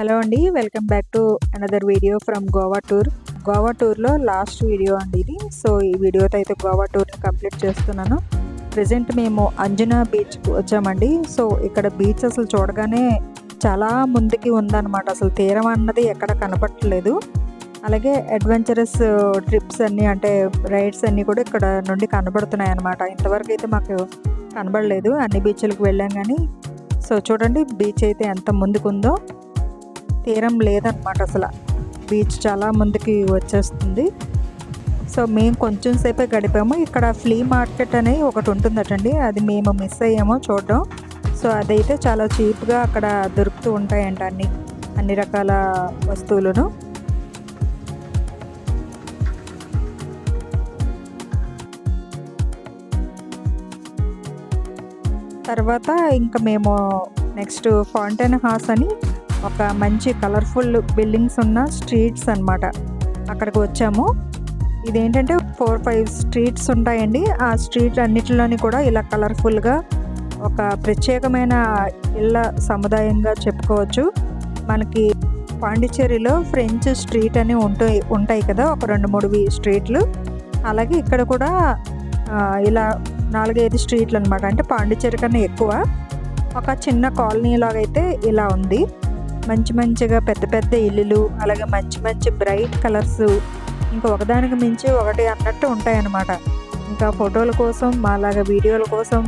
Hello అండి welcome back to another video from Goa tour. Goa టూర్లో last video అండి ఇది. సో ఈ వీడియోతో అయితే గోవా టూర్ని కంప్లీట్ చేస్తున్నాను. ప్రజెంట్ మేము అంజనా బీచ్కి వచ్చామండి. సో ఇక్కడ బీచ్ అసలు చూడగానే చాలా ముందుకి ఉందన్నమాట. అసలు తీరం అన్నది ఎక్కడ కనపట్టలేదు. అలాగే అడ్వెంచరస్ ట్రిప్స్ అన్నీ అంటే రైడ్స్ అన్నీ కూడా ఇక్కడ నుండి కనబడుతున్నాయి అన్నమాట. ఇంతవరకు అయితే మాకు కనబడలేదు. అన్ని బీచ్లకు వెళ్ళాం కానీ. సో చూడండి బీచ్ అయితే ఎంత ముందుకుందో. తీరం లేదనమాట అసలు. బీచ్ చాలా ముందుకి వచ్చేస్తుంది. సో మేము కొంచెం సేపే గడిపాము. ఇక్కడ ఫ్లీ మార్కెట్ అనే ఒకటి ఉంటుందటండి. అది మేము మిస్ అయ్యాము చూడడం. సో అదైతే చాలా చీప్గా అక్కడ దొరుకుతూ ఉంటాయంట అన్ని అన్ని రకాల వస్తువులను. తర్వాత ఇంకా మేము నెక్స్ట్ ఫౌంటైన్ హాస్ అని ఒక మంచి కలర్ఫుల్ బిల్డింగ్స్ ఉన్న స్ట్రీట్స్ అనమాట అక్కడికి వచ్చాము. ఇదేంటంటే ఫోర్ ఫైవ్ స్ట్రీట్స్ ఉంటాయండి. ఆ స్ట్రీట్ అన్నిటిలోని కూడా ఇలా కలర్ఫుల్గా ఒక ప్రత్యేకమైన ఇళ్ళ సముదాయంగా చెప్పుకోవచ్చు. మనకి పాండిచ్చేరిలో ఫ్రెంచ్ స్ట్రీట్ అని ఉంటాయి ఉంటాయి కదా ఒక రెండు మూడు స్ట్రీట్లు అలాగే ఇక్కడ కూడా ఇలా నాలుగైదు స్ట్రీట్లు అనమాట అంటే పాండిచ్చేరి కన్నా ఎక్కువ. ఒక చిన్న కాలనీ లాగైతే ఇలా ఉంది. మంచి మంచిగా పెద్ద పెద్ద ఇల్లులు అలాగే మంచి మంచి బ్రైట్ కలర్స్ ఇంకా ఒకదానికి మించి ఒకటి అన్నట్టు ఉంటాయన్నమాట. ఇంకా ఫోటోల కోసం అలాగే వీడియోల కోసం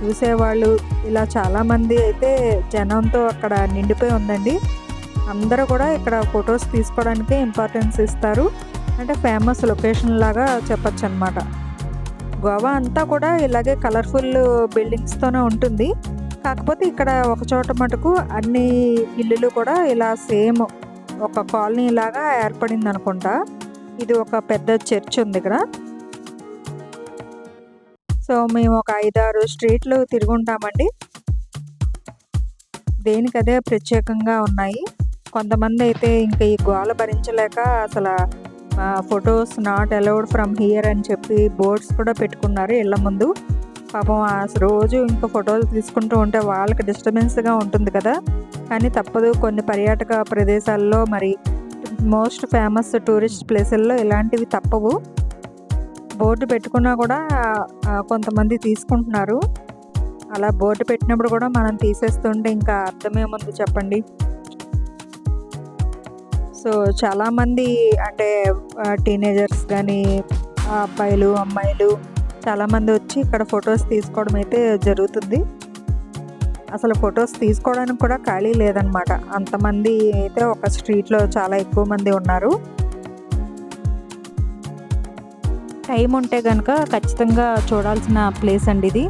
చూసేవాళ్ళు. ఇలా చాలామంది అయితే జనంతో అక్కడ నిండిపోయి ఉందండి. అందరూ కూడా ఇక్కడ ఫొటోస్ తీసుకోవడానికి ఇంపార్టెన్స్ ఇస్తారు. అంటే ఫేమస్ లొకేషన్ లాగా చెప్పచ్చు అనమాట గోవా అంతా కూడా ఇలాగే కలర్ఫుల్ బిల్డింగ్స్తోనే ఉంటుంది. కాకపోతే ఇక్కడ ఒక చోట మటుకు అన్ని ఇల్లులు కూడా ఇలా సేమ్ ఒక కాలనీ లాగా ఏర్పడింది అనుకుంటా. ఇది ఒక పెద్ద చర్చ్ ఉంది ఇక్కడ. సో మేము ఒక ఐదారు స్ట్రీట్లు తిరుగుంటామండి దేనికదే ప్రత్యేకంగా ఉన్నాయి. కొంతమంది అయితే ఇంకా ఈ గోల భరించలేక అసలు photos not allowed from here అని చెప్పి బోర్డ్స్ కూడా పెట్టుకున్నారు ఇళ్ళ ముందు. పాపం ఆ రోజు ఇంకా ఫోటోలు తీసుకుంటూ ఉంటే వాళ్ళకి డిస్టర్బెన్స్గా ఉంటుంది కదా. కానీ తప్పదు కొన్ని పర్యాటక ప్రదేశాల్లో మరి మోస్ట్ ఫేమస్ టూరిస్ట్ ప్లేసుల్లో ఇలాంటివి తప్పవు. బోర్డు పెట్టుకున్నా కూడా కొంతమంది తీసుకుంటున్నారు. అలా బోర్డు పెట్టినప్పుడు కూడా మనం తీసేస్తుంటే ఇంకా అర్థమేముంది చెప్పండి. సో చాలామంది అంటే టీనేజర్స్ కానీ అబ్బాయిలు అమ్మాయిలు చాలామంది వచ్చి ఇక్కడ ఫొటోస్ తీసుకోవడం అయితే జరుగుతుంది. అసలు ఫొటోస్ తీసుకోవడానికి కూడా ఖాళీ లేదనమాట అంతమంది అయితే ఒక స్ట్రీట్లో చాలా ఎక్కువ మంది ఉన్నారు. టైం ఉంటే కనుక ఖచ్చితంగా చూడాల్సిన ప్లేస్ అండి ఇది.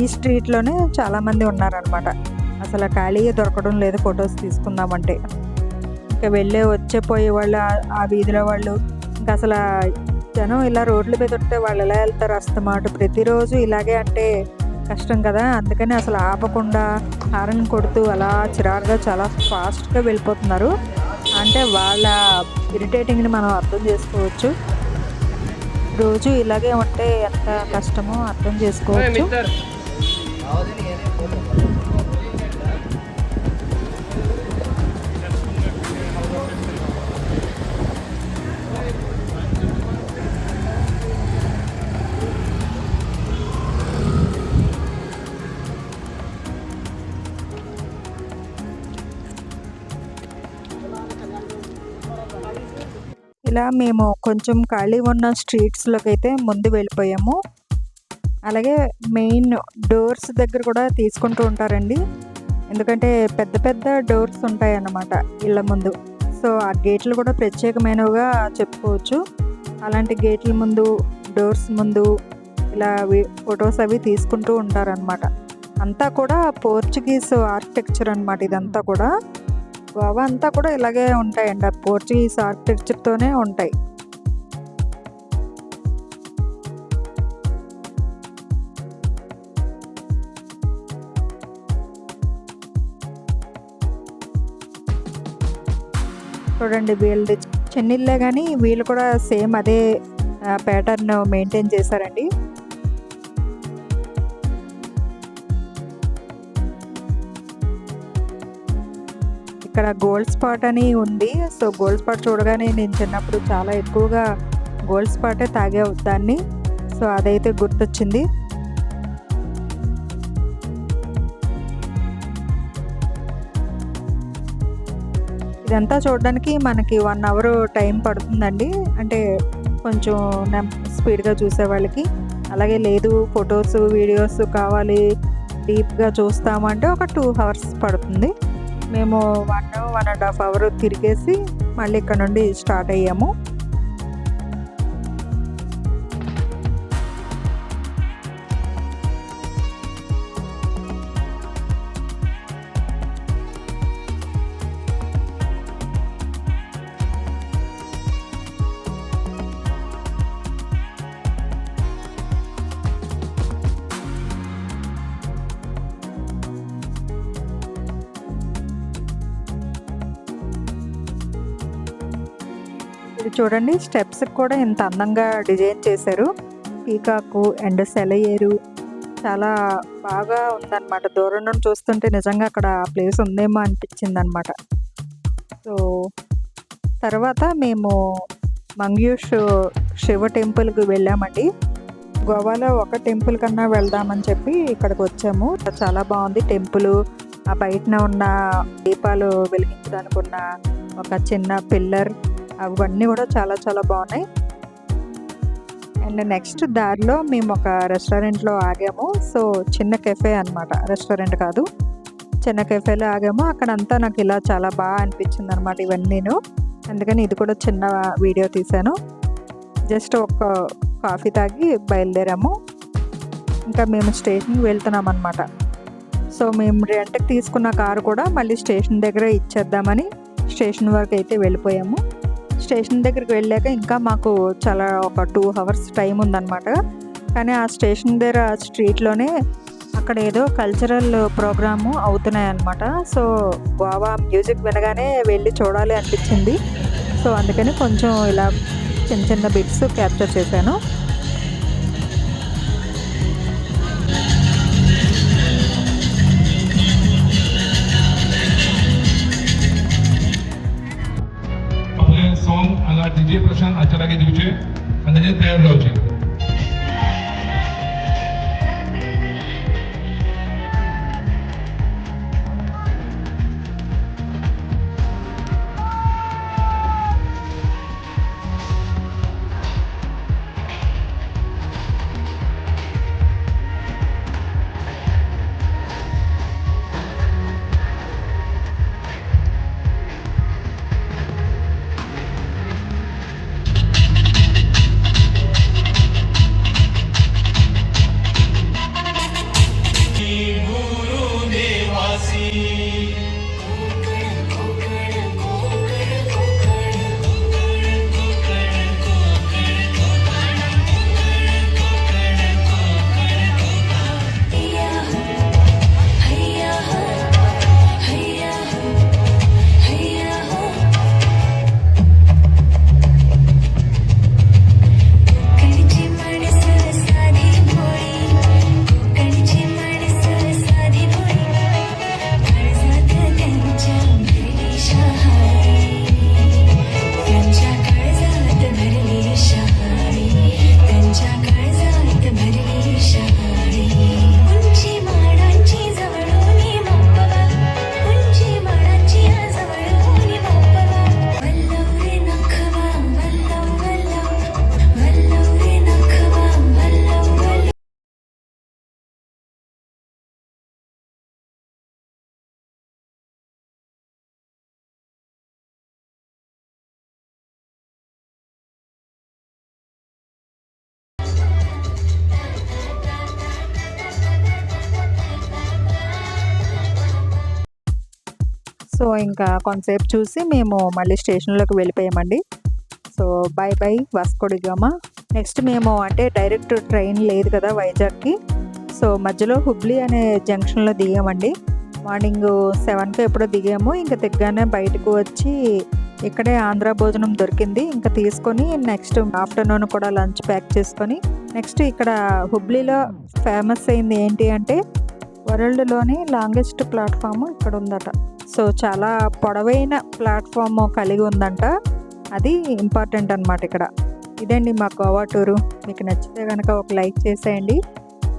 ఈ స్ట్రీట్లోనే చాలామంది ఉన్నారనమాట. అసలు ఖాళీ దొరకడం లేదు ఫొటోస్ తీసుకుందామంటే. ఇంకా వెళ్ళే వచ్చే పోయే వాళ్ళు ఆ- వీధిలో వాళ్ళు ఇంకా అసలు జనం ఇలా రోడ్ల మీద ఉంటే వాళ్ళు ఎలా వెళ్తారు అస్తమాట ప్రతిరోజు ఇలాగే అంటే కష్టం కదా. అందుకని అసలు ఆపకుండా హారన్ కొడుతూ అలా చిరారుగా చాలా ఫాస్ట్గా వెళ్ళిపోతున్నారు. అంటే వాళ్ళ ఇరిటేటింగ్ని మనం అర్థం చేసుకోవచ్చు. రోజు ఇలాగే ఉంటే ఎంత కష్టమో అర్థం చేసుకోవచ్చు. ఇలా మేము కొంచెం ఖాళీ ఉన్న స్ట్రీట్స్లోకి అయితే ముందు వెళ్ళిపోయాము. అలాగే మెయిన్ డోర్స్ దగ్గర కూడా తీసుకుంటూ ఉంటారండి. ఎందుకంటే పెద్ద పెద్ద డోర్స్ ఉంటాయి అన్నమాట ఇళ్ళ ముందు. సో ఆ గేట్లు కూడా ప్రత్యేకమైనవిగా చెప్పుకోవచ్చు. అలాంటి గేట్ల ముందు డోర్స్ ముందు ఇలా ఫొటోస్ అవి తీసుకుంటూ ఉంటారనమాట అంతా కూడా పోర్చుగీస్ ఆర్కిటెక్చర్ అనమాట ఇదంతా కూడా. గోవా అంతా కూడా ఇలాగే ఉంటాయండి. ఆ పోర్చుగీస్ ఆర్కిటెక్చర్తోనే ఉంటాయి. చూడండి వీళ్ళది చెన్నీళ్ళే కానీ వీళ్ళు కూడా సేమ్ అదే ప్యాటర్న్ మెయింటైన్ చేశారండి. ఇక్కడ గోల్డ్ స్పాట్ అని ఉంది. సో గోల్డ్ స్పాట్ చూడగానే నేను చిన్నప్పుడు చాలా ఎక్కువగా గోల్డ్ స్పాటే తాగే దాన్ని. సో అదైతే గుర్తొచ్చింది. ఇదంతా చూడడానికి మనకి వన్ అవర్ టైం పడుతుందండి. అంటే కొంచెం స్పీడ్గా చూసే వాళ్ళకి. అలాగే లేదు ఫొటోస్ వీడియోస్ కావాలి డీప్గా చూస్తామంటే ఒక టూ అవర్స్ పడుతుంది. మేము one one and half hour తిరిగేసి మళ్ళీ ఇక్కడ నుండి స్టార్ట్ అయ్యాము. ఇది చూడండి స్టెప్స్ కూడా ఇంత అందంగా డిజైన్ చేశారు. పీకాకు అండ్ సెలయేరు చాలా బాగా ఉందన్నమాట. దూరం నుండి చూస్తుంటే నిజంగా అక్కడ ప్లేస్ ఉందేమో అనిపించింది అనమాట సో తర్వాత మేము మంగ్యూష్ శివ టెంపుల్కి వెళ్ళామండి. గోవాలో ఒక టెంపుల్ కన్నా వెళ్దామని చెప్పి ఇక్కడికి వచ్చాము. చాలా బాగుంది టెంపుల్. ఆ బయటన ఉన్న దీపాలు వెలిగించడానికి ఉన్న ఒక చిన్న పిల్లర్ అవన్నీ కూడా చాలా చాలా బాగున్నాయి. అండ్ నెక్స్ట్ దారిలో మేము ఒక రెస్టారెంట్లో ఆగాము. సో చిన్న కెఫే అనమాట రెస్టారెంట్ కాదు. చిన్న కెఫేలో ఆగాము. అక్కడంతా నాకు ఇలా చాలా బాగా అనిపించింది అనమాట ఇవన్నీను. అందుకని ఇది కూడా చిన్న వీడియో తీశాను. జస్ట్ ఒక కాఫీ తాగి బయలుదేరాము. ఇంకా మేము స్టేషన్కి వెళ్తున్నాం అనమాట సో మేము రెంట్కి తీసుకున్న కారు కూడా మళ్ళీ స్టేషన్ దగ్గర ఇచ్చేద్దామని స్టేషన్ వరకు అయితే వెళ్ళిపోయాము. స్టేషన్ దగ్గరికి వెళ్ళాక ఇంకా మాకు చాలా ఒక టూ అవర్స్ టైం ఉందన్నమాట. కానీ ఆ స్టేషన్ దగ్గర స్ట్రీట్లోనే అక్కడ ఏదో కల్చరల్ ప్రోగ్రాము అవుతున్నాయి అనమాట సో బాబా మ్యూజిక్ వినగానే వెళ్ళి చూడాలి అనిపించింది. సో అందుకని కొంచెం ఇలా చిన్న చిన్న బిట్స్ క్యాప్చర్ చేశాను. सॉंग हांगा डीजे प्रशांत आचार्यागे दिवचे आनी ताजे तयार సో ఇంకా కొంతసేపు చూసి మేము మళ్ళీ స్టేషన్లోకి వెళ్ళిపోయామండి. So bye bye Vasco da Gama next మేము అంటే డైరెక్ట్ ట్రైన్ లేదు కదా వైజాగ్కి. సో మధ్యలో హుబ్లీ అనే జంక్షన్లో దిగామండి. మార్నింగ్ సెవెన్కి ఎప్పుడో దిగాము. ఇంకా దిగ్గానే బయటకు వచ్చి ఇక్కడే ఆంధ్ర భోజనం దొరికింది. ఇంకా తీసుకొని నెక్స్ట్ ఆఫ్టర్నూన్ కూడా లంచ్ ప్యాక్ చేసుకొని నెక్స్ట్ ఇక్కడ హుబ్లీలో ఫేమస్ అయింది ఏంటి అంటే వరల్డ్లోని లాంగెస్ట్ ప్లాట్ఫామ్ ఇక్కడ ఉందట సో చాలా పొడవైన ప్లాట్ఫామ్ కలిగి ఉందంట. అది ఇంపార్టెంట్ అనమాట ఇక్కడ. ఇదండి మా గోవా టూరు. మీకు నచ్చితే కనుక ఒక లైక్ చేసేయండి.